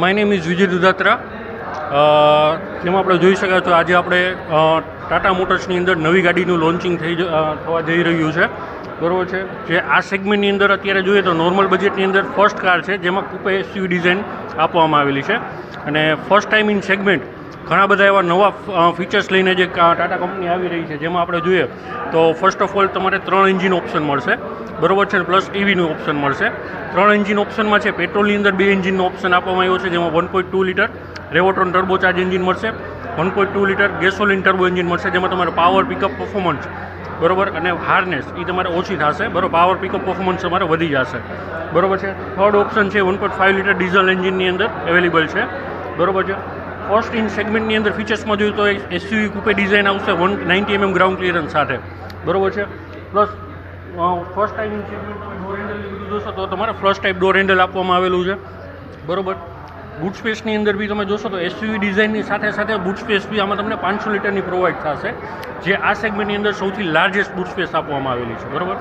My name is Vijay Dudhatra. જેમાં આપણે જોઈ શકાય તો આજે આપણે ટાટા મોટર્સની અંદર નવી ગાડીનું લોન્ચિંગ થઈ થવા જઈ રહ્યું છે. બરાબર છે? જે આ સેગમેન્ટની અંદર અત્યારે જોઈએ તો નોર્મલ બજેટની અંદર ફર્સ્ટ કાર છે, જેમાં કુપે એસયુ ડિઝાઇન આપવામાં આવેલી છે. અને ફર્સ્ટ ટાઈમ ઇન સેગમેન્ટ ઘણા બધા એવા નવા ફીચર્સ લઈને જે ટાટા કંપની આવી રહી છે, જેમાં આપણે જોઈએ તો ફર્સ્ટ ઓફ ઓલ તમારે ત્રણ એન્જિન ઓપ્શન મળશે. બરોબર છે પ્લસ ઇવીનું ઓપ્શન મળશે. ત્રણ એન્જિન ઓપ્શનમાં છે પેટ્રોલની અંદર બે એન્જિનનો ઓપ્શન આપવામાં આવ્યો છે, જેમાં one point two litre Revotron turbo charge engine મળશે one point two litre gasoline turbo engine મળશે, જેમાં તમારે પાવર પિકઅપ પરફોર્મન્સ બરોબર? અને હાર્નેસ એ તમારે ઓછી થશે, બરોબર? પાવર પિકઅપ પરફોર્મન્સ તમારે વધી જશે. બરોબર છે? થર્ડ ઓપ્શન છે one point five litre diesel એન્જિનની અંદર અવેલેબલ છે. બરોબર છે? ફર્સ્ટ ઇન સેગમેન્ટની અંદર ફીચર્સમાં જોઈએ તો એસયુવી કુપે ડિઝાઇન આવશે one ninety mm ground clearance સાથે. બરોબર છે? Plus first time in segment door handle જોશો તો તમારે ફર્સ્ટ ટાઈપ ડોર હેન્ડલ આપવામાં આવેલું છે. બરોબર? બૂટ સ્પેસની અંદર બી તમે જોશો તો એસયુવી ડિઝાઇનની સાથે સાથે બૂટ સ્પેસ બી આમાં તમને પાંચસો લીટરની પ્રોવાઈડ થશે, જે આ સેગમેન્ટની અંદર સૌથી લાર્જેસ્ટ બૂટ સ્પેસ આપવામાં આવેલી છે. બરોબર?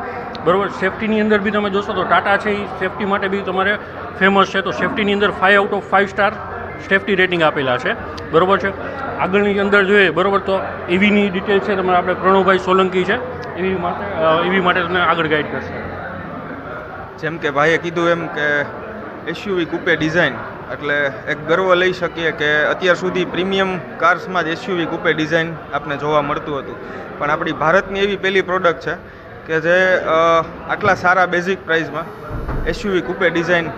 બરોબર? સેફટીની અંદર બી તમે જોશો તો ટાટા છે એ સેફ્ટી માટે બી તમારે ફેમસ છે. તો સેફ્ટીની અંદર five out of five star safety rating આપેલા છે. બરાબર છે? આગળની અંદર જોઈએ, બરોબર, તો એવીની ડિટેલ છે તમારે આપણે પ્રણવભાઈ સોલંકી છે. એવી માટે એવી માટે તમને આગળ ગાઈડ કરશે. જેમ કે ભાઈએ કીધું એમ કે એસયુવી કૂપે ડિઝાઇન એટલે એક ગર્વ લઈ શકીએ કે અત્યાર સુધી પ્રીમિયમ કાર્સમાં જ એસયુવી કૂપે ડિઝાઇન આપણે જોવા મળતું હતું. પણ આપણી ભારતની એવી પહેલી પ્રોડક્ટ છે કે જે આટલા સારા બેઝિક પ્રાઇસમાં એસયુવી કૂપે ડિઝાઇન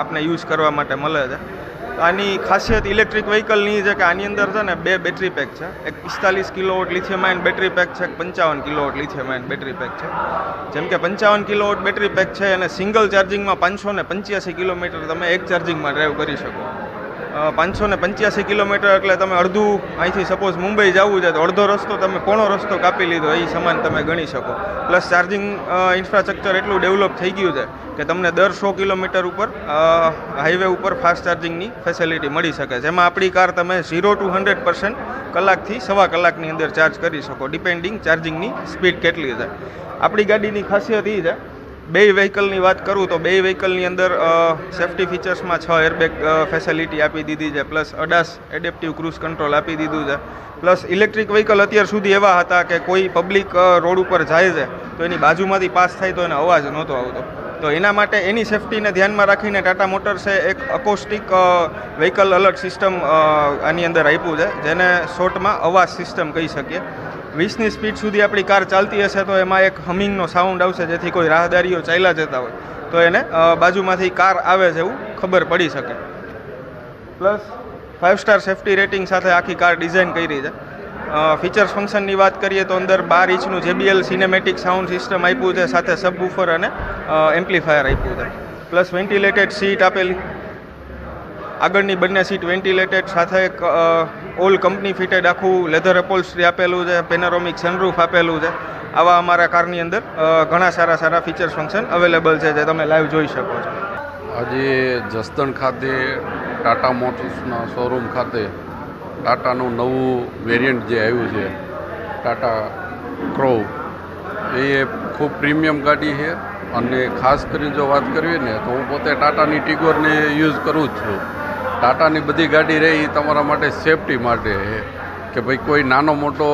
આપણે યુઝ કરવા માટે મળે છે. આની ખાસિયત ઇલેક્ટ્રિક વ્હીકલની છે કે આની અંદર છે ને બે બેટરી પેક છે. એક પિસ્તાલીસ કિલોવોટ લિથિયમ બેટરી પેક છે, એક પંચાવન કિલોવોટ લિથિયમ બેટરી પેક છે. જેમ કે પંચાવન કિલોવોટ બેટરી પેક છે અને સિંગલ ચાર્જિંગમાં પાંચસો ને પંચ્યાસી કિલોમીટર તમે એક ચાર્જિંગમાં ડ્રાઈવ કરી શકો. પાંચસો ને પંચ્યાસી કિલોમીટર એટલે તમે અડધું અહીંથી સપોઝ મુંબઈ જવું છે તો અડધો રસ્તો તમે, પોણો રસ્તો કાપી લીધો, એ સમાન તમે ગણી શકો. પ્લસ ચાર્જિંગ ઇન્ફ્રાસ્ટ્રક્ચર એટલું ડેવલપ થઈ ગયું છે કે તમને દર સો કિલોમીટર ઉપર હાઈવે ઉપર ફાસ્ટ ચાર્જિંગની ફેસિલિટી મળી શકે એમાં આપણી કાર તમે ઝીરો ટુ હંડ્રેડ પર્સન્ટ કલાકથી સવા કલાકની અંદર ચાર્જ કરી શકો ડિપેન્ડિંગ ચાર્જિંગની સ્પીડ કેટલી છે. આપણી ગાડીની ખાસિયત એ છે બે વ્હીકલની વાત કરું તો બે વ્હીકલની અંદર સેફ્ટી ફીચર્સમાં છ એરબેગ ફેસિલિટી આપી દીધી છે plus ADAS adaptive cruise control આપી દીધું છે. પ્લસ ઇલેક્ટ્રિક વ્હીકલ અત્યાર સુધી એવા હતા કે કોઈ પબ્લિક રોડ ઉપર જાય છે, તો એની બાજુમાંથી પાસ થાય તો એને અવાજ નહોતો આવતો. તો એના માટે એની સેફ્ટીને ધ્યાનમાં રાખીને ટાટા મોટર્સે એક અકોસ્ટિક વ્હીકલ અલર્ટ સિસ્ટમ આની અંદર આપ્યું છે, જેને શોર્ટમાં અવાજ સિસ્ટમ કહી શકીએ. વીસની સ્પીડ સુધી આપણી કાર ચાલતી હશે તો એમાં એક હમિંગનો સાઉન્ડ આવશે જેથી કોઈ રાહદારીઓ ચાલ્યા જતા હોય. તો એને બાજુમાંથી કાર આવે છે એવું ખબર પડી શકે. Plus five star safety rating સાથે આખી કાર ડિઝાઇન કરી છે. ફીચર્સ ફંક્શનની વાત કરીએ તો અંદર બાર ઇંચનું જેબીએલ સિનેમેટિક સાઉન્ડ સિસ્ટમ આપ્યું છે, સાથે સબવૂફર અને એમ્પ્લીફાયર આપ્યું છે. પ્લસ વેન્ટિલેટેડ સીટ આપેલી. આગળની બંને સીટ વેન્ટિલેટેડ સાથે ઓલ કંપની ફિટેડ આખું લેધર અપોલ્સ્ટ્રી આપેલું છે પેનરોમિક સનરૂફ આપેલું છે. આવા અમારા કારની અંદર ઘણા સારા સારા ફીચર્સ ફંક્શન અવેલેબલ છે જે તમે લાઈવ જોઈ શકો છો. આજે જસદણ ખાતે, ટાટા મોટર્સના શોરૂમ ખાતે ટાટાનું નવું વેરિયન્ટ જે આવ્યું છે, ટાટા ક્રો એ ખૂબ પ્રીમિયમ ગાડી છે. અને ખાસ કરીને જો વાત કરીએ ને, તો હું પોતે ટાટાની ટીગોરને યુઝ કરું જ છું. ટાટાની બધી ગાડી રહી તમારા માટે સેફટી માટે કે ભાઈ કોઈ નાનો મોટો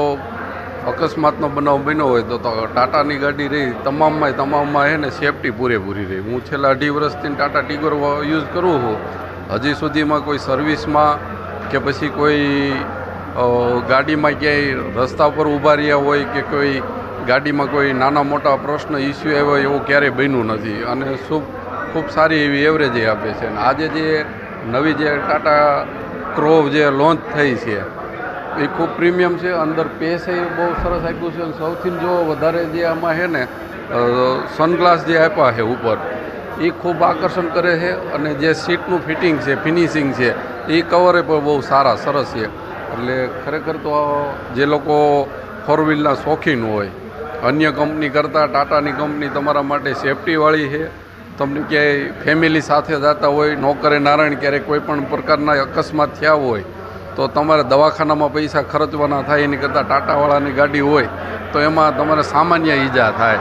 અકસ્માતનો બનાવ બન્યો હોય તો ટાટાની ગાડી રહી તમામમાં તમામમાં એને સેફટી પૂરેપૂરી રહી. હું છેલ્લા અઢી વર્ષથી ટાટા ટીગર યુઝ કરું છું. હજી સુધીમાં કોઈ સર્વિસમાં કે પછી કોઈ ગાડીમાં ક્યાંય રસ્તા પર ઊભા રહ્યા હોય કે કોઈ ગાડીમાં કોઈ નાના મોટા પ્રશ્ન ઇસ્યુ આવ્યો એવું ક્યારેય બન્યું નથી. અને ખૂબ ખૂબ સારી એવી એવરેજ આપે છે. અને આજે જે નવી જે ટાટા ક્રો જે લોન્ચ થઈ છે, એ ખૂબ પ્રીમિયમ છે. અંદર પેસ એ બહુ સરસ આપ્યું છે અને સૌથી જો વધારે જે આમાં છે ને સનગ્લાસ જે આપ્યા છે ઉપર, એ ખૂબ આકર્ષણ કરે છે અને જે સીટનું ફિટિંગ છે ફિનિશિંગ છે, એ કવરે પણ બહુ સારા, સરસ છે. એટલે ખરેખર તો જે લોકો ફોર વ્હીલના શોખીન હોય, અન્ય કંપની કરતાં ટાટાની કંપની તમારા માટે સેફટીવાળી છે. તમને ક્યાંય ફેમિલી સાથે જતા હોય, નોકરે નારાયણ ક્યારેક કોઈ પણ પ્રકારના અકસ્માત થયા હોય, તો તમારે દવાખાનામાં પૈસા ખર્ચવાના થાય, એની કરતાં ટાટાવાળાની ગાડી હોય, તો એમાં તમારે સામાન્ય ઈજા થાય.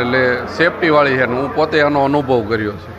એટલે સેફટીવાળી છે ને હું પોતે આનો અનુભવ કર્યો છે.